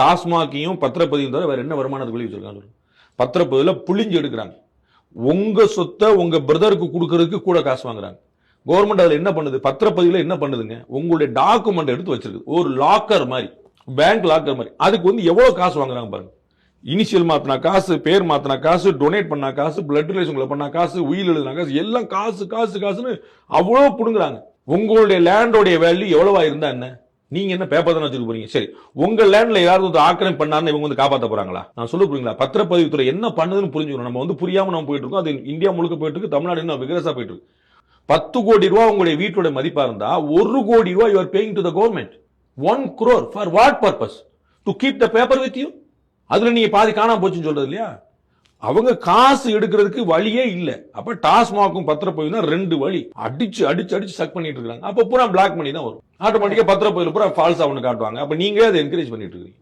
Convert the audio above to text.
டாஸ்மாகையும் பத்திரப்பதிவும் தவிர வேறு என்ன வருமானத்தை வெளியே வச்சிருக்காங்க சொல்லுங்க. புளிஞ்சு எடுக்கிறாங்க. உங்கள் சொத்தை உங்கள் பிரதருக்கு கொடுக்கறதுக்கு கூட காசு வாங்குறாங்க. கவர்மெண்ட் அதில் என்ன பண்ணுது? பத்திரப்பதிவில் என்ன பண்ணுதுங்க? உங்களுடைய டாக்குமெண்ட் எடுத்து வச்சிருக்கு ஒரு லாக்கர் மாதிரி பேங்க் லாக்கர் மாதிரி. அதுக்கு வந்து எவ்வளோ காசு வாங்குறாங்க பாருங்க. இனிஷியல் மாத்தினா காசு பேர் மாத்தினா காசு டொனேட் பண்ணா காசு பிளட் ரிலேஷன்களை பண்ணா காசு உயிர் எழுதினா காசு எல்லாம் காசு காசு காசுன்னு அவ்வளோ பிடுங்குறாங்க. உங்களுடைய லேண்டோடைய வேல்யூ எவ்வளவா இருந்தா என்ன? நீங்க என்ன பேப்பர் தானே வச்சுக்க போறீங்க? சரி உங்க லேண்ட்ல யாராவது வந்து ஆக்கிரமி பண்ணாருன்னு இவங்க வந்து காப்பாற்ற போறாங்களா? நான் சொல்ல புரியுங்களா? பத்திரப்பதிவுத்துறை என்ன பண்ணுதுன்னு புரிஞ்சுக்கணும். நம்ம வந்து புரியாம நம்ம போயிட்டு இருக்கோம். அது இந்தியா முழுக்க போயிட்டு இருக்கு தமிழ்நாடு இன்னும் விகரசா போயிட்டு இருக்கு. பத்து கோடி ரூபா உங்களுடைய வீட்டோட மதிப்பா இருந்தா ஒரு கோடி ரூபா you're paying to the government one crore for what purpose to keep the paper with you அதுல நீங்க பாதி காணாம போச்சுன்னு சொல்றது இல்லையா? அவங்க காசு எடுக்கிறதுக்கு வழியே இல்ல. அப்ப டாஸ்மாகும் பத்திரப்பதிவு தான் ரெண்டு வழி. அடிச்சு அடிச்சு அடிச்சு சக் பண்ணிட்டு இருக்காங்க. அப்ப பூரா பிளாக் பண்ணி தான் வரும். ஆட்டோமேட்டிக்கா பத்திரப்பதிவு பூரா ஃபால்ஸ் ஒன்று காட்டுவாங்க. அப்ப நீங்க அதை என்கரேஜ் பண்ணிட்டு இருக்கீங்க.